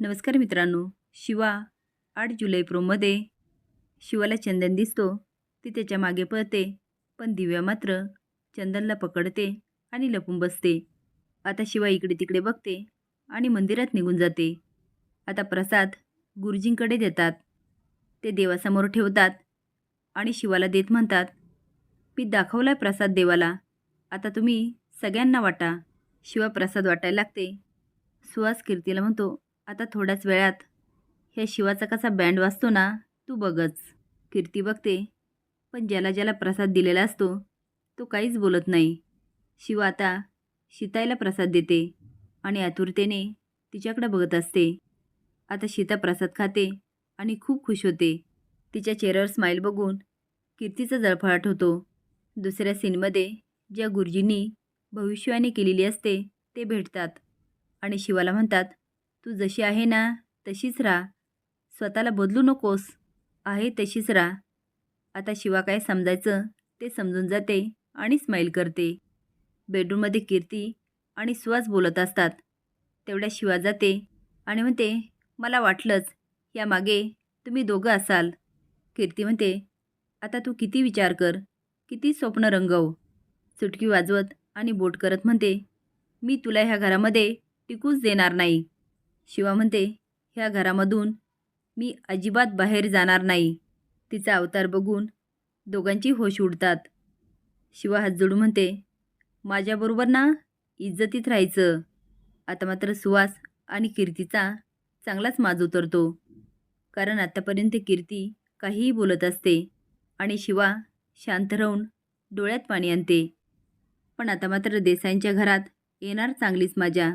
नमस्कार मित्रांनो. शिवा आठ जुलै प्रोमध्ये शिवाला चंदन दिसतो. ती त्याच्यामागे पळते पण दिव्या मात्र चंदनला पकडते आणि लपून बसते. आता शिवा इकडे तिकडे बघते आणि मंदिरात निघून जाते. आता प्रसाद गुरुजींकडे देतात. ते देवासमोर ठेवतात आणि शिवाला देत म्हणतात मी दाखवला आहे प्रसाद देवाला. आता तुम्ही सगळ्यांना वाटा. शिवा प्रसाद वाटायला लागते. सुहास कीर्तीला म्हणतो आता थोड्याच वेळात. ह्या शिवाचा कसा बँड वाजतो ना तू बघच. कीर्ती बघते. पण ज्याला ज्याला प्रसाद दिलेला असतो तो काहीच बोलत नाही. शिव आता शिताईला प्रसाद देते आणि आतुरतेने तिच्याकडे बघत असते. आता शीता प्रसाद खाते आणि खूप खुश होते. तिच्या चेहऱ्यावर स्माईल बघून कीर्तीचा जळफळाट होतो. दुसऱ्या सीनमध्ये ज्या गुरुजींनी भविष्यवाणी केलेली असते ते भेटतात आणि शिवाला म्हणतात तू जशी आहे ना तशीच राहा. स्वतःला बदलू नकोस. आहे तशीच राहा. आता शिवा काय समजायचं ते समजून जाते आणि स्माईल करते. बेडरूममध्ये कीर्ती आणि सुहास बोलत असतात. तेवढ्या शिवा जाते आणि म्हणते मला वाटलंच यामागे तुम्ही दोघं असाल. कीर्ती म्हणते आता तू किती विचार कर किती स्वप्न रंगव. चुटकी वाजवत आणि बोट करत म्हणते मी तुला ह्या घरामध्ये टिकूच देणार नाही. शिवा म्हणते ह्या घरामधून मी अजिबात बाहेर जाणार नाही. तिचा अवतार बघून दोघांची होश उडतात. शिवा हात जोडून म्हणते माझ्याबरोबर ना इज्जतीत राहायचं. आता मात्र सुवास आणि कीर्तीचा चांगलाच माज उतरतो. कारण आत्तापर्यंत कीर्ती काहीही बोलत असते आणि शिवा शांत राहून डोळ्यात पाणी आणते. पण आता मात्र देसाईंच्या घरात येणार चांगलीच माझ्या.